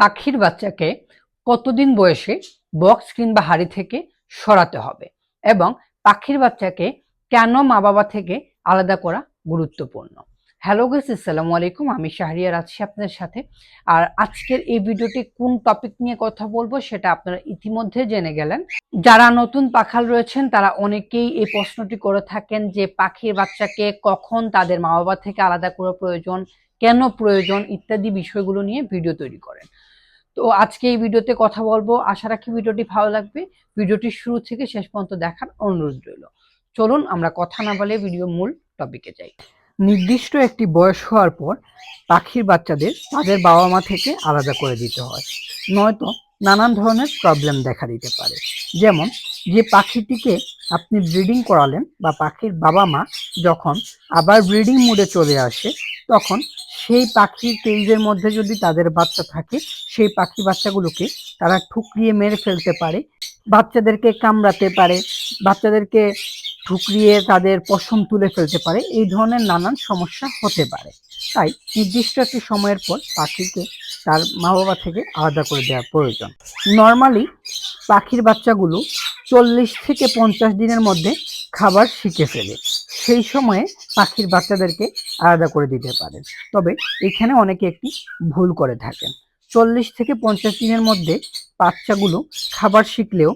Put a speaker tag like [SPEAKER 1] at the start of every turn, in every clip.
[SPEAKER 1] পাখির বাচ্চাকে কতদিন বয়সে বক্স কিংবা হাড়ি থেকে সরাতে হবে এবং পাখির বাচ্চাকে কেন মা বাবা থেকে আলাদা করা গুরুত্বপূর্ণ? হ্যালো গাইস আসসালামু আলাইকুম। আমি শাহরিয়ার আছি আপনাদের সাথে। আর আজকের এই ভিডিওটি কোন টপিক নিয়ে কথা বলব সেটা আপনারা ইতিমধ্যে জেনে গেলেন। যারা নতুন পাখাল রয়েছেন, তারা অনেকেই এই প্রশ্নটি করে থাকেন যে পাখির বাচ্চাকে কখন তাদের মা বাবা থেকে আলাদা করা প্রয়োজন, কেন প্রয়োজন ইত্যাদি বিষয়গুলো নিয়ে ভিডিও তৈরি করেন। তো আজকে এই ভিডিওতে কথা বলব। আশা রাখি ভিডিওটি ভালো লাগবে। ভিডিওটি শুরু থেকে শেষ পর্যন্ত দেখার অনুরোধ রইল। চলুন আমরা কথা না বলে ভিডিও মূল টপিকে যাই। নির্দিষ্ট একটি বয়স হওয়ার পর পাখির বাচ্চাদের তাদের বাবা মা থেকে আলাদা করে দিতে হয়। নয়তো নানান ধরনের প্রবলেম দেখা দিতে পারে। যেমন যে পাখিটিকে আপনি ব্রিডিং করালেন বা পাখির বাবা মা যখন আবার ব্রিডিং মুডে চলে আসে, তখন সেই পাখির কেজের মধ্যে যদি তাদের বাচ্চা থাকে, সেই পাখি বাচ্চাগুলোকে তারা ঠুকরিয়ে মেরে ফেলতে পারে, বাচ্চাদেরকে কামড়াতে পারে, বাচ্চাদেরকে ঠুকরিয়ে তাদের পশম তুলে ফেলতে পারে, এই ধরনের নানান সমস্যা হতে পারে। তাই নির্দিষ্ট একটি সময়ের পর পাখিকে তার মা বাবা থেকে আলাদা করে দেওয়া প্রয়োজন। নর্মালি পাখির বাচ্চাগুলো চল্লিশ থেকে পঞ্চাশ দিনের মধ্যে খাবার শিখে ফেলে। সেই সময়ে পাখির বাচ্চাদেরকে আলাদা করে দিতে পারেন। তবে এখানে অনেকে একটি ভুল করে থাকেন। চল্লিশ থেকে পঞ্চাশ দিনের মধ্যে বাচ্চাগুলো খাবার শিখলেও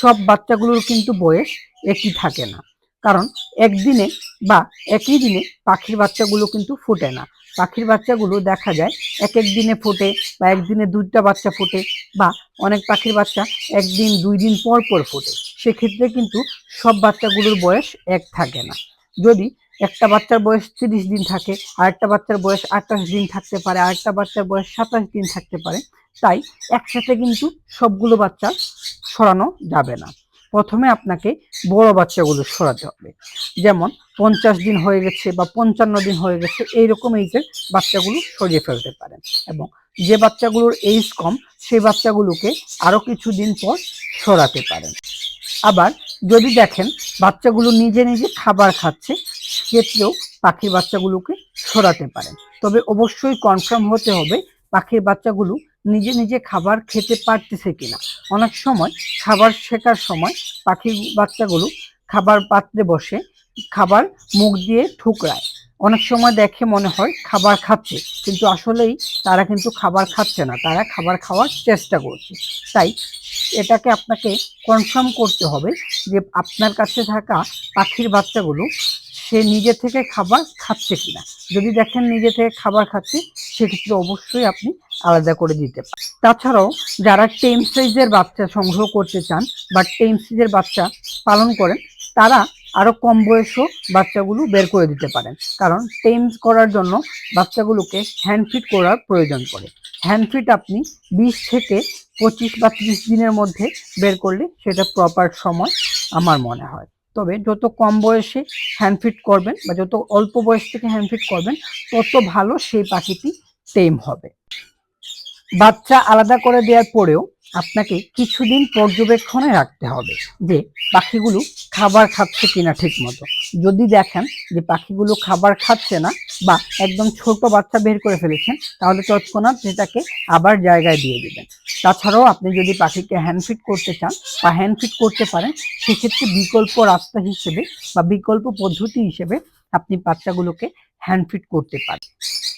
[SPEAKER 1] সব বাচ্চাগুলোর কিন্তু বয়স একই থাকে না। কারণ একদিনে বা একই দিনে পাখির বাচ্চাগুলো কিন্তু ফোটে না। পাখির বাচ্চাগুলো দেখা যায় এক এক দিনে ফোটে বা একদিনে দুইটা বাচ্চা ফোটে বা অনেক পাখির বাচ্চা একদিন, দুই দিন পর পর ফোটে। সেক্ষেত্রে কিন্তু সব বাচ্চাগুলোর বয়স এক থাকে না। যদি একটা বাচ্চার বয়স তিরিশ দিন থাকে, আরেকটা বাচ্চার বয়স আঠাশ দিন থাকতে পারে, আরেকটা বাচ্চার বয়স সাতাশ দিন থাকতে পারে। তাই একসাথে কিন্তু সবগুলো বাচ্চা সরানো যাবে না। প্রথমে আপনাকে বড় বাচ্চাগুলো সরাতে হবে। যেমন পঞ্চাশ দিন হয়ে গেছে বা পঞ্চান্ন দিন হয়ে গেছে, এইরকম এইজের বাচ্চাগুলো সরিয়ে ফেলতে পারেন। এবং যে বাচ্চাগুলোর এইজ কম সেই বাচ্চাগুলোকে আরও কিছুদিন পর সরাতে পারেন। আবার যদি দেখেন বাচ্চাগুলো নিজে নিজে খাবার খাচ্ছে সেক্ষেত্রেও পাখির বাচ্চাগুলোকে সরাতে পারেন। তবে অবশ্যই কনফার্ম হতে হবে পাখির বাচ্চাগুলো নিজে নিজে খাবার খেতে পারতেছে কিনা। অনেক সময় খাবার শেখার সময় পাখির বাচ্চাগুলো খাবার পাত্রে বসে খাবার মুখ দিয়ে ঠুকরায়। অনেক সময় দেখে মনে হয় খাবার খাচ্ছে, কিন্তু আসলেই তারা কিন্তু খাবার খাচ্ছে না, তারা খাবার খাওয়ার চেষ্টা করছে। তাই এটাকে আপনাকে কনফার্ম করতে হবে যে আপনার কাছে থাকা পাখির বাচ্চাগুলো সে নিজে থেকে খাবার খাচ্ছে কিনা। যদি দেখেন নিজে থেকে খাবার খাচ্ছে, সেক্ষেত্রে অবশ্যই আপনি আলাদা করে দিতে পারেন। তাছাড়াও যারা টেম সাইজের বাচ্চা সংগ্রহ করতে চান বা টেম সাইজের বাচ্চা পালন করেন, তারা আরও কম বয়সও বাচ্চাগুলো বের করে দিতে পারেন। কারণ টেম করার জন্য বাচ্চাগুলোকে হ্যান্ড ফিট করার প্রয়োজন পড়ে। হ্যান্ড ফিট আপনি বিশ থেকে পঁচিশ বা ত্রিশ দিনের মধ্যে বের করলে সেটা প্রপার সময় আমার মনে হয়। তবে যত কম বয়সে হ্যান্ডফিট করবেন বা যত অল্প বয়স থেকে হ্যান্ডফিট করবেন, তত ভালো সেই পাখিটি টেম হবে। বাচ্চা আলাদা করে দেওয়ার পরেও আপনাকে কিছুদিন পর্যবেক্ষণে রাখতে হবে যে পাখিগুলো খাবার খাচ্ছে কিনা ঠিক মতো যদি দেখেন যে পাখিগুলো খাবার খাচ্ছে না বা একদম ছোট বাচ্চা বের করে ফেলেছেন, তাহলে তৎক্ষণাৎ সেটাকে আবার জায়গায় দিয়ে দেবেন। তাছাড়াও আপনি যদি পাখিকে হ্যান্ডফিট করতে চান বা হ্যান্ডফিট করতে পারেন, সেক্ষেত্রে বিকল্প রাস্তা হিসেবে বা বিকল্প পদ্ধতি হিসেবে আপনি বাচ্চাগুলোকে হ্যান্ডফিট করতে পারে।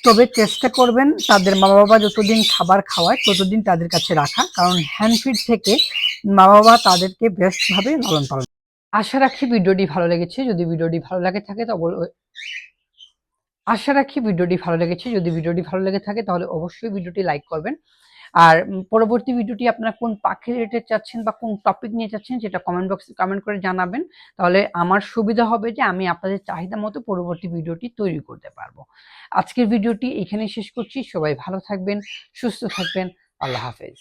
[SPEAKER 1] তবে চেষ্টা করবেন তাদের মা বাবা যতদিন খাবার খাওয়ায় ততদিন তাদের কাছে রাখা, কারণ হ্যান্ডফিড থেকে মা বাবা তাদেরকে বেস্টভাবে লালন পালন আশা রাখি ভিডিওটি ভালো লেগেছে। যদি ভিডিওটি ভালো লাগে থাকে তবে আশা রাখি ভিডিওটি ভালো লেগেছে। যদি ভিডিওটি ভালো লেগে থাকে তাহলে অবশ্যই ভিডিওটি লাইক করবেন। আর পরবর্তী ভিডিওটি আপনারা কোন পাখি রিলেটেড চাচ্ছেন বা কোন টপিক নিয়ে চাচ্ছেন সেটা কমেন্ট বক্সে কমেন্ট করে জানাবেন। তাহলে আমার সুবিধা হবে যে আমি আপনাদের চাহিদা মতো পরবর্তী ভিডিওটি তৈরি করতে পারব। আজকের ভিডিওটি এখানেই শেষ করছি। সবাই ভালো থাকবেন, সুস্থ থাকবেন। আল্লাহ হাফেজ।